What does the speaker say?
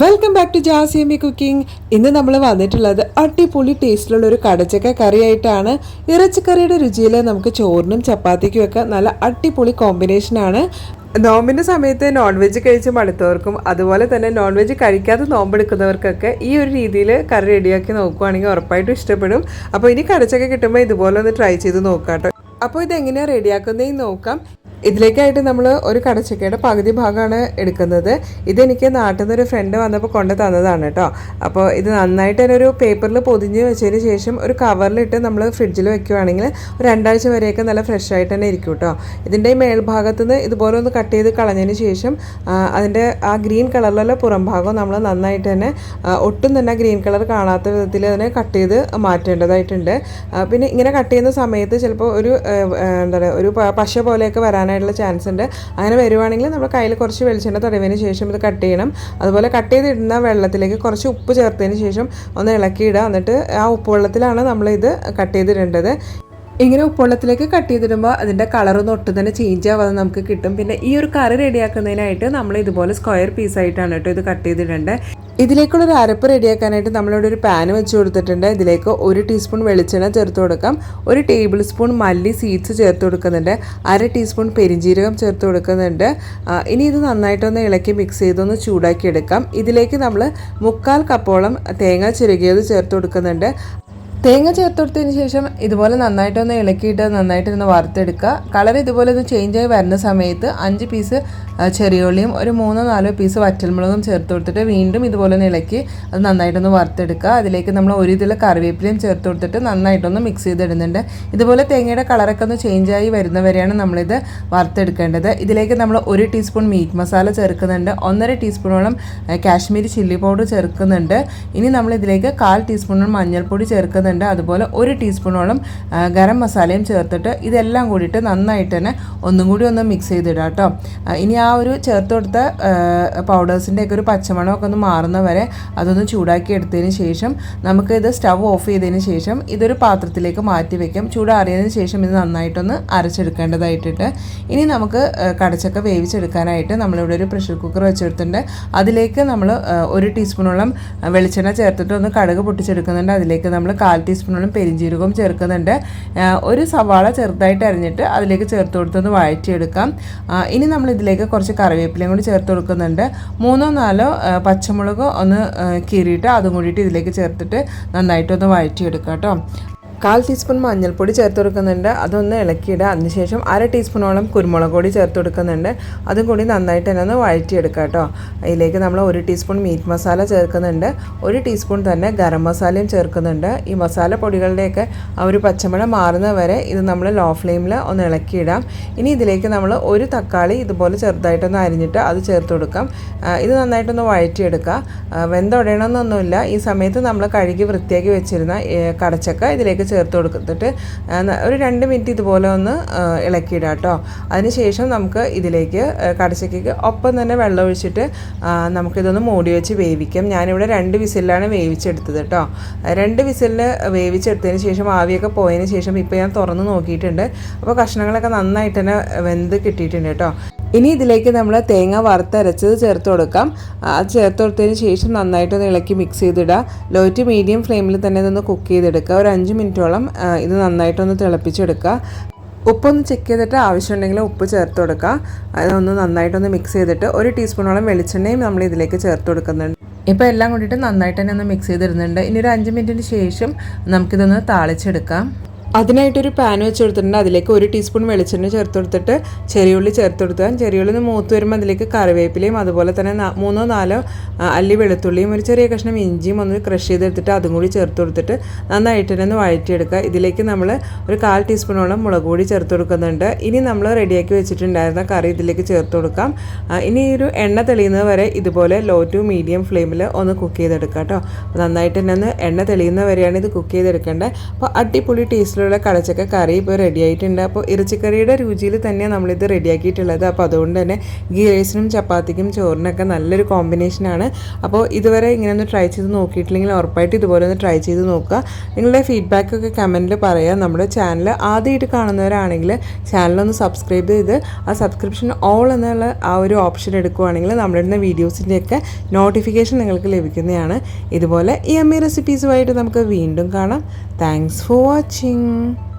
Welcome back to Jasiyammi cooking ഇന്ന് നമ്മൾ വന്നിട്ടുള്ളത് അടിപൊളി ടേസ്റ്റിലുള്ള ഒരു കടച്ചക്ക കറിയായിട്ടാണ്. ഇറച്ചിക്കറിയുടെ രുചിയിൽ നമുക്ക് ചോറിനും ചപ്പാത്തിക്കും ഒക്കെ നല്ല അടിപൊളി കോമ്പിനേഷനാണ് നോമ്പിന്റെ സമയത്ത് നോൺ വെജ് കഴിച്ച് മടുത്തവർക്കും അതുപോലെ തന്നെ നോൺ വെജ് കഴിക്കാതെ നോമ്പെടുക്കുന്നവർക്കൊക്കെ ഈ ഒരു രീതിയിൽ കറി റെഡിയാക്കി നോക്കുവാണെങ്കിൽ ഉറപ്പായിട്ടും ഇഷ്ടപ്പെടും. അപ്പോൾ ഇനി കടച്ചക്ക കിട്ടുമ്പോൾ ഇതുപോലെ ഒന്ന് ട്രൈ ചെയ്ത് നോക്കാം കേട്ടോ അപ്പോൾ ഇതെങ്ങനെയാണ് റെഡിയാക്കുന്നതെന്ന് നോക്കാം. ഇതിലേക്കായിട്ട് നമ്മൾ ഒരു കടച്ചക്കയുടെ പകുതി ഭാഗമാണ് എടുക്കുന്നത്. ഇതെനിക്ക് നാട്ടിൽ നിന്ന് ഒരു ഫ്രണ്ട് വന്നപ്പോൾ കൊണ്ട് തന്നതാണ് കേട്ടോ അപ്പോൾ ഇത് നന്നായിട്ട് തന്നെ ഒരു പേപ്പറിൽ പൊതിഞ്ഞ് വെച്ചതിന് ശേഷം ഒരു കവറിലിട്ട് നമ്മൾ ഫ്രിഡ്ജിൽ വെക്കുകയാണെങ്കിൽ ഒരു രണ്ടാഴ്ച വരെയൊക്കെ നല്ല ഫ്രഷ് ആയിട്ട് തന്നെ ഇരിക്കും കേട്ടോ ഇതിന്റെ ഈ മേൽഭാഗത്ത് നിന്ന് ഇതുപോലെ ഒന്ന് കട്ട് ചെയ്ത് കളഞ്ഞതിന് ശേഷം അതിന്റെ ആ ഗ്രീൻ കളറിലുള്ള പുറം ഭാഗം നമ്മൾ നന്നായിട്ട് തന്നെ ഒട്ടും തന്നെ ഗ്രീൻ കളർ കാണാത്ത വിധത്തിൽ അതിനെ കട്ട് ചെയ്ത് മാറ്റേണ്ടതായിട്ടുണ്ട്. പിന്നെ ഇങ്ങനെ കട്ട് ചെയ്യുന്ന സമയത്ത് ചിലപ്പോൾ ഒരു എന്താ പറയുക ഒരു പശ പോലെയൊക്കെ വരാനായിട്ടുള്ള ചാൻസ് ഉണ്ട്. അങ്ങനെ വരുവാണെങ്കിൽ നമ്മൾ കയ്യിൽ കുറച്ച് വെളിച്ചെണ്ണ തടവിന് ശേഷം ഇത് കട്ട് ചെയ്യണം. അതുപോലെ കട്ട് ചെയ്തിടുന്ന വെള്ളത്തിലേക്ക് കുറച്ച് ഉപ്പ് ചേർത്തതിന് ശേഷം ഒന്ന് ഇളക്കിയിടുക എന്നിട്ട് ആ ഉപ്പ് വെള്ളത്തിലാണ് നമ്മളിത് കട്ട് ചെയ്തിടേണ്ടത്. ഇങ്ങനെ ഉപ്പുവെള്ളത്തിലേക്ക് കട്ട് ചെയ്തിടുമ്പോൾ അതിന്റെ കളറൊന്നും ഒട്ടും തന്നെ ചേഞ്ച് ആവാതെ നമുക്ക് കിട്ടും. പിന്നെ ഈ ഒരു കറി റെഡിയാക്കുന്നതിനായിട്ട് നമ്മൾ ഇതുപോലെ സ്ക്വയർ പീസായിട്ടാണ് കേട്ടോ ഇത് കട്ട് ചെയ്തിടേണ്ടത്. ഇതിലേക്കുള്ള ഒരു അരപ്പ് റെഡിയാക്കാനായിട്ട് നമ്മളിവിടെ ഒരു പാൻ വെച്ച് കൊടുത്തിട്ടുണ്ട്. ഇതിലേക്ക് ഒരു ടീസ്പൂൺ വെളിച്ചെണ്ണ ചേർത്ത് കൊടുക്കാം. ഒരു ടേബിൾ സ്പൂൺ മല്ലി സീഡ്സ് ചേർത്ത് കൊടുക്കുന്നുണ്ട്. അര ടീസ്പൂൺ പെരിഞ്ജീരകം ചേർത്ത് കൊടുക്കുന്നുണ്ട്. ഇനി ഇത് നന്നായിട്ടൊന്ന് ഇളക്കി മിക്സ് ചെയ്തൊന്ന് ചൂടാക്കി എടുക്കാം. ഇതിലേക്ക് നമ്മൾ മുക്കാൽ കപ്പോളം തേങ്ങ ചുരുകിയത് ചേർത്ത് കൊടുക്കുന്നുണ്ട്. തേങ്ങ ചേർത്ത് കൊടുത്തതിന് ശേഷം ഇതുപോലെ നന്നായിട്ടൊന്ന് ഇളക്കിയിട്ട് നന്നായിട്ടൊന്ന് വറുത്തെടുക്കുക. കളർ ഇതുപോലെ ഒന്ന് ചേഞ്ച് ആയി വരുന്ന സമയത്ത് അഞ്ച് പീസ് ചെറിയുള്ളിയും ഒരു മൂന്നോ നാലോ പീസ് വറ്റൽമുളകും ചേർത്ത് കൊടുത്തിട്ട് വീണ്ടും ഇതുപോലെ നിലയ്ക്ക് അത് നന്നായിട്ടൊന്ന് വറുത്തെടുക്കുക. അതിലേക്ക് നമ്മൾ ഒരു ഇതിൽ കറിവേപ്പിലയും ചേർത്ത് കൊടുത്തിട്ട് നന്നായിട്ടൊന്ന് മിക്സ് ചെയ്തിടുന്നുണ്ട്. ഇതുപോലെ തേങ്ങയുടെ കളറൊക്കെ ഒന്ന് ചേഞ്ച് ആയി വരുന്നവരെയാണ് നമ്മളിത് വറുത്തെടുക്കേണ്ടത്. ഇതിലേക്ക് നമ്മൾ ഒരു ടീസ്പൂൺ മീറ്റ് മസാല ചേർക്കുന്നുണ്ട്. ഒന്നര ടീസ്പൂണോളം കാശ്മീരി ചില്ലി പൗഡർ ചേർക്കുന്നുണ്ട്. ഇനി നമ്മൾ ഇതിലേക്ക് കാൽ ടീസ്പൂണോളം മഞ്ഞൾപ്പൊടി ചേർക്കുന്നുണ്ട്. അതുപോലെ ഒരു ടീസ്പൂണോളം ഗരം മസാലയും ചേർത്തിട്ട് ഇതെല്ലാം കൂടിയിട്ട് നന്നായിട്ട് തന്നെ ഒന്നും കൂടി ഒന്ന് മിക്സ് ചെയ്തിടാം കേട്ടോ ഇനി ആ ഒരു ചേർത്ത് കൊടുത്ത പൗഡേഴ്സിന്റെ ഒക്കെ ഒരു പച്ചമണമൊക്കെ ഒന്ന് മാറുന്ന വരെ അതൊന്ന് ചൂടാക്കി എടുത്തതിന് ശേഷം നമുക്ക് ഇത് സ്റ്റവ് ഓഫ് ചെയ്തതിന് ശേഷം ഇതൊരു പാത്രത്തിലേക്ക് മാറ്റി വെക്കാം. ചൂടാറിയതിന് ശേഷം ഇത് നന്നായിട്ടൊന്ന് അരച്ചെടുക്കേണ്ടതായിട്ടുണ്ട്. ഇനി നമുക്ക് ആ, കടച്ചക്ക വേവിച്ചെടുക്കാനായിട്ട് നമ്മളിവിടെ ഒരു പ്രഷർ കുക്കർ വെച്ചെടുത്തിട്ടുണ്ട്. അതിലേക്ക് നമ്മൾ ഒരു ടീസ്പൂണോളം വെളിച്ചെണ്ണ ചേർത്തിട്ട് ഒന്ന് കടുക് പൊട്ടിച്ചെടുക്കുന്നുണ്ട്. അതിലേക്ക് നമ്മൾ കാൽ ടീസ്പൂണോളം പെരിഞ്ജീരകവും ചേർക്കുന്നുണ്ട്. ആ, ഒരു സവാള ചെറുതായിട്ട് അരിഞ്ഞിട്ട് അതിലേക്ക് ചേർത്ത് കൊടുത്തൊന്ന് വഴറ്റിയെടുക്കാം. ആ, ഇനി നമ്മൾ ഇതിലേക്ക് കുറച്ച് കറിവേപ്പിലയും കൂടി ചേർത്ത് കൊടുക്കുന്നുണ്ട്. മൂന്നോ നാലോ പച്ചമുളകോ ഒന്ന് കീറിയിട്ട് അതും കൂടിയിട്ട് ഇതിലേക്ക് ചേർത്തിട്ട് നന്നായിട്ടൊന്ന് വഴറ്റിയെടുക്കാം കേട്ടോ. കാൽ ടീസ്പൂൺ മഞ്ഞൾപ്പൊടി ചേർത്ത് കൊടുക്കുന്നുണ്ട്. അതൊന്ന് ഇളക്കിയിടുക. അതിനുശേഷം അര ടീസ്പൂണോളം കുരുമുളക് പൊടി ചേർത്ത് കൊടുക്കുന്നുണ്ട്. അതും കൂടി നന്നായിട്ട് തന്നെ ഒന്ന് വഴറ്റിയെടുക്കുക കേട്ടോ. അതിലേക്ക് നമ്മൾ ഒരു ടീസ്പൂൺ മീറ്റ് മസാല ചേർക്കുന്നുണ്ട്. ഒരു ടീസ്പൂൺ തന്നെ ഗരം മസാലയും ചേർക്കുന്നുണ്ട്. ഈ മസാല പൊടികളുടെയൊക്കെ ആ ഒരു പച്ചമണം മാറുന്ന വരെ ഇത് നമ്മൾ ലോ ഫ്ലെയിമിൽ ഒന്ന് ഇളക്കിയിടാം. ഇനി ഇതിലേക്ക് നമ്മൾ ഒരു തക്കാളി ഇതുപോലെ ചെറുതായിട്ടൊന്ന് അരിഞ്ഞിട്ട് അത് ചേർത്ത് കൊടുക്കാം. ഇത് നന്നായിട്ടൊന്ന് വഴറ്റിയെടുക്കുക. വെന്തൊടയണമെന്നൊന്നുമില്ല. ഈ സമയത്ത് നമ്മൾ കഴുകി വൃത്തിയാക്കി വെച്ചിരുന്ന കടച്ചക്ക ഇതിലേക്ക് ചേർത്ത് കൊടുത്തിട്ട് ഒരു രണ്ട് മിനിറ്റ് ഇതുപോലെ ഒന്ന് ഇളക്കിയിടാം കേട്ടോ. അതിനുശേഷം നമുക്ക് ഇതിലേക്ക് കടച്ചക്കേക്ക് ഒപ്പം തന്നെ വെള്ളം ഒഴിച്ചിട്ട് നമുക്കിതൊന്ന് മൂടി വെച്ച് വേവിക്കാം. ഞാനിവിടെ രണ്ട് വിസിലാണ് വേവിച്ചെടുത്തത് കേട്ടോ. രണ്ട് വിസിലിൽ വേവിച്ചെടുത്തതിന് ശേഷം ആവിയൊക്കെ പോയതിന് ശേഷം ഇപ്പോൾ ഞാൻ തുറന്ന് നോക്കിയിട്ടുണ്ട്. അപ്പോൾ കഷ്ണങ്ങളൊക്കെ നന്നായിട്ട് തന്നെ വെന്ത് കിട്ടിയിട്ടുണ്ട് കേട്ടോ. ഇനി ഇതിലേക്ക് നമ്മൾ തേങ്ങ വറുത്തരച്ചത് ചേർത്ത് കൊടുക്കാം. അത് ചേർത്ത് കൊടുത്തതിന് ശേഷം നന്നായിട്ടൊന്ന് ഇളക്കി മിക്സ് ചെയ്തിടുക. ലോ ടു മീഡിയം ഫ്ലെയിമിൽ തന്നെ ഇതൊന്ന് കുക്ക് ചെയ്തെടുക്കുക. ഒരു അഞ്ച് മിനിറ്റോളം ഇത് നന്നായിട്ടൊന്ന് തിളപ്പിച്ചെടുക്കുക. ഉപ്പൊന്ന് ചെക്ക് ചെയ്തിട്ട് ആവശ്യമുണ്ടെങ്കിൽ ഉപ്പ് ചേർത്ത് കൊടുക്കുക. അതൊന്ന് നന്നായിട്ടൊന്ന് മിക്സ് ചെയ്തിട്ട് ഒരു ടീസ്പൂണോളം വെളിച്ചെണ്ണയും നമ്മൾ ഇതിലേക്ക് ചേർത്ത് കൊടുക്കുന്നുണ്ട്. ഇപ്പോൾ എല്ലാം കൂടിയിട്ട് നന്നായിട്ട് തന്നെ ഒന്ന് മിക്സ് ചെയ്തിരുന്നുണ്ട് ഇനി ഒരു അഞ്ച് മിനിറ്റിന് ശേഷം നമുക്കിതൊന്ന് താളിച്ചെടുക്കാം. അതിനായിട്ടൊരു പാൻ വെച്ച് കൊടുത്തിട്ടുണ്ട് അതിലേക്ക് ഒരു ടീസ്പൂൺ വെളിച്ചെണ്ണ ചേർത്ത് കൊടുത്തിട്ട് ചെറിയുള്ളി ചേർത്ത് കൊടുത്താൽ ചെറിയുള്ളി ഒന്ന് മൂത്ത് വരുമ്പോൾ അതിലേക്ക് കറിവേപ്പിലയും അതുപോലെ തന്നെ മൂന്നോ നാലോ അല്ലി വെളുത്തുള്ളിയും ഒരു ചെറിയ കഷ്ണം ഇഞ്ചിയും ഒന്ന് ക്രഷ് ചെയ്തെടുത്തിട്ട് അതും കൂടി ചേർത്ത് കൊടുത്തിട്ട് നന്നായിട്ട് തന്നെ ഒന്ന് വഴറ്റിയെടുക്കുക. ഇതിലേക്ക് നമ്മൾ ഒരു കാൽ ടീസ്പൂണോളം മുളക് പൊടി ചേർത്ത് കൊടുക്കുന്നുണ്ട്. ഇനി നമ്മൾ റെഡിയാക്കി വെച്ചിട്ടുണ്ടായിരുന്ന കറി ഇതിലേക്ക് ചേർത്ത് കൊടുക്കാം. ഇനി ഒരു എണ്ണ തെളിയുന്നത് വരെ ഇതുപോലെ ലോ ടു മീഡിയം ഫ്ലെയിമിൽ ഒന്ന് കുക്ക് ചെയ്തെടുക്കാം കേട്ടോ. നന്നായിട്ട് തന്നെ ഒന്ന് എണ്ണ തെളിയുന്ന വരെയാണ് ഇത് കുക്ക് ചെയ്തെടുക്കേണ്ടത്. അപ്പോൾ അടിപൊളി ടേസ്റ്റിലുള്ള ടേസ്റ്റിലുള്ള കടച്ചക്ക കറി ഇപ്പോൾ റെഡി ആയിട്ടുണ്ട്. അപ്പോൾ ഇറച്ചിക്കറിയുടെ രുചിയിൽ തന്നെയാണ് നമ്മളിത് റെഡിയാക്കിയിട്ടുള്ളത് അപ്പോൾ അതുകൊണ്ട് തന്നെ ഗീ ചപ്പാത്തിക്കും ചോറിനൊക്കെ നല്ലൊരു കോമ്പിനേഷനാണ് അപ്പോൾ ഇതുവരെ ഇങ്ങനെ ഒന്ന് ട്രൈ ചെയ്ത് നോക്കിയിട്ടില്ലെങ്കിൽ ഉറപ്പായിട്ട് ഇതുപോലെ ഒന്ന് ട്രൈ ചെയ്ത് നോക്കുക. നിങ്ങളുടെ ഫീഡ്ബാക്കൊക്കെ കമന്റിൽ പറയുക നമ്മുടെ ചാനൽ ആദ്യമായിട്ട് കാണുന്നവരാണെങ്കിൽ ചാനലൊന്ന് സബ്സ്ക്രൈബ് ചെയ്ത് ആ സബ്സ്ക്രിപ്ഷൻ ഓൾ എന്നുള്ള ആ ഒരു ഓപ്ഷൻ എടുക്കുവാണെങ്കിൽ നമ്മളിടുന്ന വീഡിയോസിന്റെയൊക്കെ നോട്ടിഫിക്കേഷൻ നിങ്ങൾക്ക് ലഭിക്കുന്നതാണ്. ഇതുപോലെ ഈ അമ്മി റെസിപ്പീസുമായിട്ട് നമുക്ക് വീണ്ടും കാണാം. Thanks for watching 嗯